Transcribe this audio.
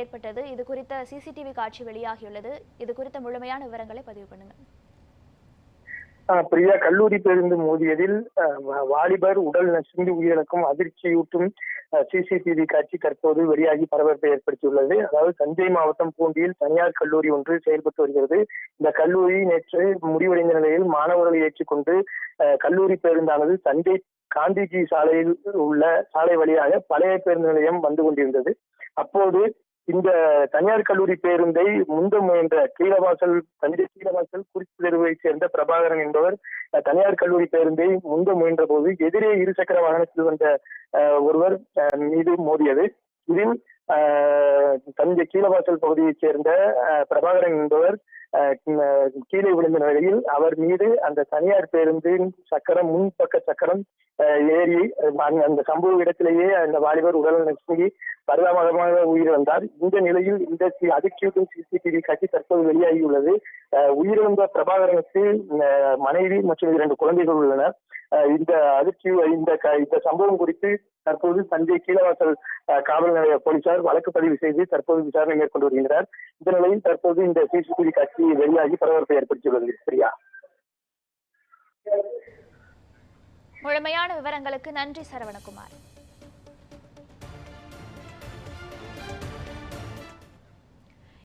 ஏற்பட்டது. இது குறித்த சிசிடிவி காட்சி வெளியாகியுள்ளது. இது குறித்த முழுமையான விவரங்களை பதிவு பண்ணுங்க. ஆஹ் பிரியா கல்லூரி பேருந்து மோதியதில் வாலிபர் உடல் நசுங்கி உயிரிழக்கும் அதிர்ச்சியூட்டும் சிசிடிவி காட்சி தற்போது வெளியாகி பரபரப்பை ஏற்படுத்தியுள்ளது. அதாவது தஞ்சை மாவட்டம் பூண்டியில் தனியார் கல்லூரி ஒன்று செயல்பட்டு வருகிறது. இந்த கல்லூரி நேற்று முடிவடைந்த நிலையில் மாணவர்களை ஏற்றிக்கொண்டு ஆஹ் கல்லூரி பேருந்தானது தஞ்சை காந்திஜி சாலையில் உள்ள சாலை வழியாக பழைய பேருந்து நிலையம் வந்து கொண்டிருந்தது. அப்போது இந்த தனியார் கல்லூரி பேருந்தை முந்த முயன்ற கீழவாசல் தஞ்சை கீழவாசல் குறிச்சி தெருவை சேர்ந்த பிரபாகரன் என்பவர் தனியார் கல்லூரி பேருந்தை முந்த முயன்ற போது எதிரே இருசக்கர வாகனத்தில் வந்த ஒருவர் அஹ், மீது மோதியது. இதில் தஞ்சை கீழவாசல் பகுதியைச் சேர்ந்த அஹ், பிரபாகரன் என்பவர் கீழே விழுந்த நிலையில் அவர் மீது அந்த தனியார் பேருந்தின் சக்கரம் முன்பக்க சக்கரம் ஏறி அந்த- அந்த சம்பவ இடத்திலேயே அந்த வாலிபர் உடல் நசுங்கி பரிதாபமாக உயிரிழந்தார் இந்த நிலையில் இந்த அதிர்ச்சியூட்டும் சிசிடிவி காட்சி தற்போது வெளியாகியுள்ளது. உயிரிழந்த பிரபாகரனுக்கு மனைவி மற்றும் இரண்டு குழந்தைகள் உள்ளனர் இந்த அதிர்ச்சி இந்த க- இந்த சம்பவம் குறித்து தற்போது தஞ்சை கீழவாசல் காவல் நிலைய போலீசார் வழக்கு பதிவு செய்து தற்போது விசாரணை மேற்கொண்டு வருகின்றனர். இந்த நிலையில் தற்போது இந்த சிசிடிவி காட்சி வெளியாகி பரபரப்பை ஏற்படுத்தியுள்ளது பிரியா. முழுமையான விவரங்களுக்கு நன்றி சரவணகுமார்.